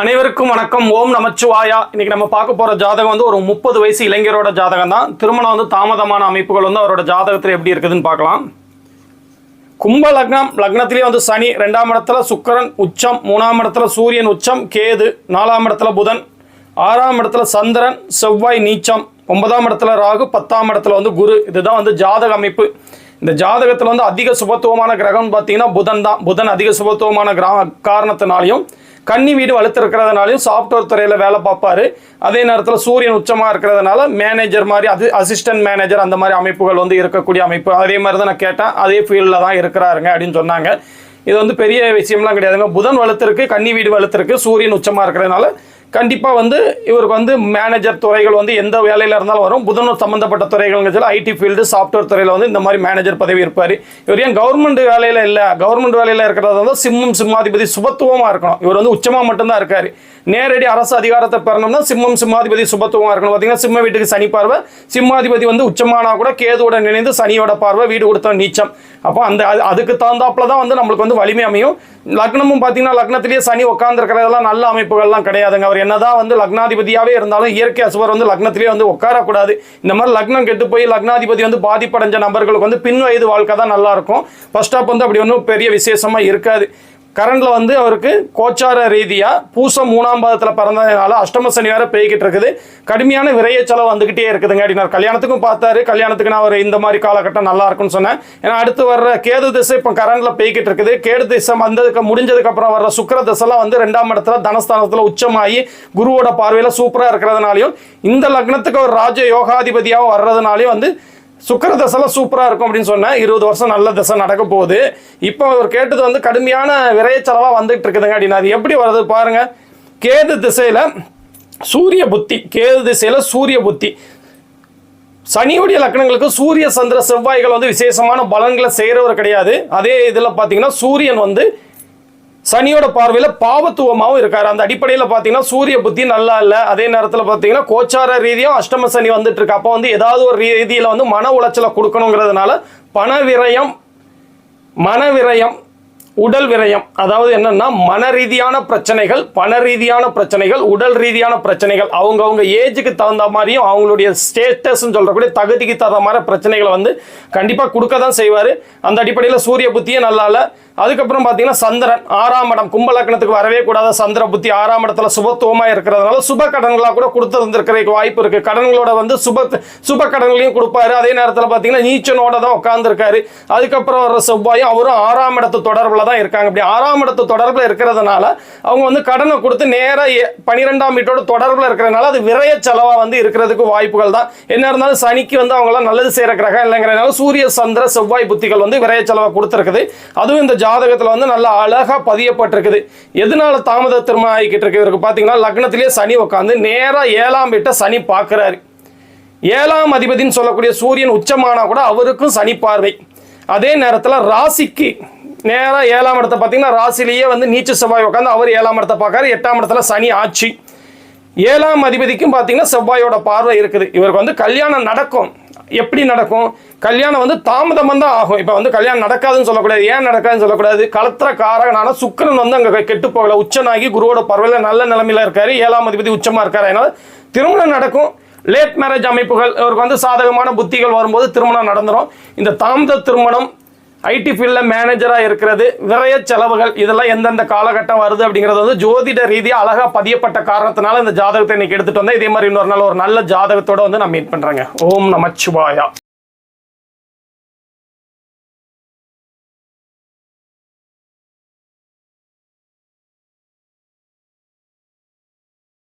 அனைவருக்கும் வணக்கம். ஓம் நமச்சிவாயா. இன்னைக்கு நம்ம பார்க்க போற ஜாதகம் வந்து ஒரு முப்பது வயசு இளைஞரோட ஜாதகம் தான். திருமணம் வந்து தாமதமான அமைப்புகள் வந்து அவரோட ஜாதகத்தில் எப்படி இருக்குதுன்னு பார்க்கலாம். கும்ப லக்னம் லக்னத்திலேயே வந்து சனி ரெண்டாம் இடத்துல சுக்கரன் உச்சம் மூணாம் இடத்துல சூரியன் உச்சம் கேது நாலாம் இடத்துல புதன் ஆறாம் இடத்துல சந்திரன் செவ்வாய் நீச்சம் ஒன்பதாம் இடத்துல ராகு பத்தாம் இடத்துல வந்து குரு. இதுதான் வந்து ஜாதக அமைப்பு. இந்த ஜாதகத்தில் வந்து அதிக சுபத்துவமான கிரகம்னு பார்த்தீங்கன்னா புதன் தான். புதன் அதிக சுபத்துவமான கிரா காரணத்தினாலையும் கன்னி வீடு வலுத்திருக்கிறதுனாலையும் சாஃப்ட்வேர் துறையில் வேலை பார்ப்பாரு. அதே நேரத்தில் சூரியன் உச்சமாக இருக்கிறதுனால மேனேஜர் மாதிரி அது அசிஸ்டன்ட் மேனேஜர் அந்த மாதிரி அமைப்புகள் வந்து இருக்கக்கூடிய அமைப்பு. அதே மாதிரி தான் நான் கேட்டேன். அதே ஃபீல்டில் தான் இருக்கிறாருங்க அப்படின்னு சொன்னாங்க. இது வந்து பெரிய விஷயம்லாம் கிடையாதுங்க. புதன் வலுத்திருக்கு கன்னி வீடு வலுத்திருக்கு சூரியன் உச்சமாக இருக்கிறதுனால கண்டிப்பாக வந்து இவருக்கு வந்து மேனேஜர் துறைகள் வந்து எந்த வேலையில் இருந்தாலும் வரும். புதன் சம்மந்தப்பட்ட துறைகள்னு சொல்லி ஐடி ஃபீல்டு சாஃப்ட்வேர் துறையில் வந்து இந்த மாதிரி மேனேஜர் பதவி இருப்பார். இவர் ஏன் கவர்மெண்ட் வேலையில் இல்லை? கவர்மெண்ட் வேலையில் இருக்கிறது வந்து சிம்மும் சிம்மாதிபதி சுபத்துவமாக இருக்கணும். இவர் வந்து உச்சமாக மட்டும்தான் இருக்கார். நேரடி அரசு அதிகாரத்தை பெறணும்னா சிம்மம் சிம்மாதிபதி சுபத்துவமாக இருக்கணும். பார்த்தீங்கன்னா சிம்ம வீட்டுக்கு சனி பார்வை. சிம்மாதிபதி வந்து உச்சமானா கூட கேதுவோட நினைந்து சனியோட பார்வை வீடு கொடுத்த நீச்சம். அப்போ அந்த அது- அதுக்கு தகுந்தாப்புல தான் வந்து நம்மளுக்கு வந்து வலிமை அமையும். லக்னமும் பார்த்தீங்கன்னா லக்னத்திலேயே சனி உட்காந்துருக்கிறதெல்லாம் நல்ல அமைப்புகள்லாம் கிடையாதுங்க. அவர் என்னதான் வந்து லக்னாதிபதியாகவே இருந்தாலும் இயற்கை அசுவர் வந்து லக்னத்திலேயே வந்து உட்காரக்கூடாது. இந்த மாதிரி லக்னம் கெட்டு போய் லக்னாதிபதி வந்து பாதிப்படைஞ்ச நபர்களுக்கு வந்து பின் வயது வாழ்க்கை தான் நல்லா இருக்கும். ஃபர்ஸ்ட் ஸ்டாப் வந்து அப்படி ஒன்றும் பெரிய விசேஷமாக இருக்காது. கரண்டில் வந்து அவருக்கு கோச்சார ரீதியாக பூசம் மூணாம் பாதத்தில் பிறந்ததுனால அஷ்டம சனி வேறு பெய்கிட்டு இருக்குது. கடுமையான விரைய செலவு வந்துக்கிட்டே இருக்குதுங்க அப்படின்னாரு கல்யாணத்துக்கும் பார்த்தாரு. கல்யாணத்துக்கு நான் அவர் இந்த மாதிரி காலகட்டம் நல்லா இருக்கும்னு சொன்னேன். ஏன்னா அடுத்து வர்ற கேது திசை இப்போ கரண்டில் பெய்கிட்டு இருக்குது. கேடு திசை வந்ததுக்கு முடிஞ்சதுக்கப்புறம் வர்ற சுக்கிர திசைலாம் வந்து ரெண்டாம் இடத்துல தனஸ்தானத்தில் உச்சமாகி குருவோட பார்வையில் சூப்பராக இருக்கிறதுனாலையும் இந்த லக்னத்துக்கு ஒரு ராஜ யோகாதிபதியாகவும் வர்றதுனாலையும் வந்து சுக்கர தசைலாம் சூப்பராக இருக்கும் அப்படின்னு சொன்னேன் இருபது வருஷம் நல்ல தசை நடக்க போகுது. இப்போ அவர் கேட்டது வந்து கடுமையான விரைய செலவாக வந்துட்டு இருக்குதுங்க அப்படின்னா. அது எப்படி வருது பாருங்கள் கேது திசையில் சூரிய புத்தி கேது திசையில் சூரிய புத்தி. சனியுடைய லக்னங்களுக்கு சூரிய சந்திர செவ்வாய்கள் வந்து விசேஷமான பலன்களை செய்கிறவர் கிடையாது. அதே இதில் பார்த்தீங்கன்னா சூரியன் வந்து சனியோட பார்வையில் பாவத்துவமாகவும் இருக்காரு. அந்த அடிப்படையில் பார்த்தீங்கன்னா சூரிய புத்தி நல்லா இல்லை. அதே நேரத்தில் பார்த்தீங்கன்னா கோச்சார ரீதியாக அஷ்டம சனி வந்துட்டு இருக்கு. அப்போ வந்து ஏதாவது ஒரு ரீதியில் வந்து மன உளைச்சலை கொடுக்கணுங்கிறதுனால பண விரயம் மன விரயம் உடல் விரயம் அதாவது என்னன்னா மன ரீதியான பிரச்சனைகள் பண ரீதியான பிரச்சனைகள் உடல் ரீதியான பிரச்சனைகள் அவங்கவுங்க ஏஜுக்கு தகுந்த மாதிரியும் அவங்களுடைய ஸ்டேட்டஸ்ன்னு சொல்லக்கூடிய தகுதிக்கு தகுந்த மாதிரி பிரச்சனைகளை வந்து கண்டிப்பாக கொடுக்க தான் செய்வார். அந்த அடிப்படையில் சூரிய புத்தியே நல்லா இல்லை. அதுக்கப்புறம் பார்த்தீங்கன்னா சந்திரன் ஆறாம் இடம் கும்பலக்கணத்துக்கு வரவே கூடாத. சந்திர புத்தி ஆறாம் இடத்துல சுபத்துவமாக இருக்கிறதுனால சுப கடன்களாக கூட கொடுத்து வந்திருக்கிறதுக்கு வாய்ப்பு இருக்குது கடன்களோட வந்து சுப சுப கடன்களையும் கொடுப்பாரு. அதே நேரத்தில் பார்த்தீங்கன்னா நீச்சனோட தான் உட்காந்துருக்காரு அதுக்கப்புறம் வர செவ்வாயும் அவரும் ஆறாம் இடத்து தொடர்பில் தான் இருக்காங்க. இப்படி ஆறாம் இடத்து தொடர்பில் இருக்கிறதுனால அவங்க வந்து கடனை கொடுத்து நேராக பனிரெண்டாம் வீட்டோட தொடர்பில் இருக்கிறதுனால அது விரைய செலவாக வந்து இருக்கிறதுக்கு வாய்ப்புகள் தான். என்ன இருந்தாலும் சனிக்கு வந்து அவங்களாம் நல்லது செய்கிற கிரகம் இல்லைங்கிறதுனால சூரிய சந்திர செவ்வாய் புத்திகள் வந்து விரைய செலவை கொடுத்துருக்குது. அதுவும் இந்த ஜாதகத்தில் வந்து நல்லா அழகாக பதியப்பட்டிருக்குது. எதனால தாமத திருமணம் ஆகிக்கிட்டு இருக்கு? இவருக்கு பார்த்தீங்கன்னா லக்னத்திலேயே சனி உட்காந்து நேராக ஏழாம் வீட்டை சனி பார்க்குறாரு ஏழாம் அதிபதின்னு சொல்லக்கூடிய சூரியன் உச்சமானா கூட அவருக்கும் சனி பார்வை. அதே நேரத்தில் ராசிக்கு நேராக ஏழாம் இடத்தை பார்த்தீங்கன்னா ராசிலேயே வந்து நீச்ச செவ்வாய் உட்காந்து அவர் ஏழாம் இடத்தை பார்க்காரு. எட்டாம் இடத்துல சனி ஆட்சி. ஏழாம் அதிபதிக்கும் பார்த்தீங்கன்னா செவ்வாயோட பார்வை இருக்குது. இவருக்கு வந்து கல்யாணம் நடக்கும். எப்படி நடக்கும்? கல்யாணம் வந்து தாமதமாக தான் ஆகும். இப்போ வந்து கல்யாணம் நடக்காதுன்னு சொல்லக்கூடாது. ஏன் நடக்காதுன்னு சொல்லக்கூடாது? களத்திர காரகனான சுக்கிரன் வந்து அங்கே கெட்டு போகல. உச்சனாகி குருவோட பார்வையில் நல்ல நிலமையில இருக்காரு. ஏழாம் அதிபதி உச்சமாக இருக்காரு. அதனால திருமணம் நடக்கும். லேட் மேரேஜ் அமைப்புகள் இவருக்கு வந்து சாதகமான புத்திகள் வரும்போது திருமணம் நடந்துரும். இந்த தாமத திருமணம் ஐடி ஃபீல்டில் மேனேஜராக இருக்கிறது விரைய செலவுகள் இதெல்லாம் எந்தெந்த காலகட்டம் வருது அப்படிங்கிறது வந்து ஜோதிட ரீதியாக அழகாக பதியப்பட்ட காரணத்தினால இந்த ஜாதகத்தை இன்னைக்கு எடுத்துட்டு வந்தேன். இதே மாதிரி இன்னொரு நாள் ஒரு நல்ல ஜாதகத்தோட வந்து நான் மீட் பண்ணுறேங்க ஓம் நமச்சிவாயா.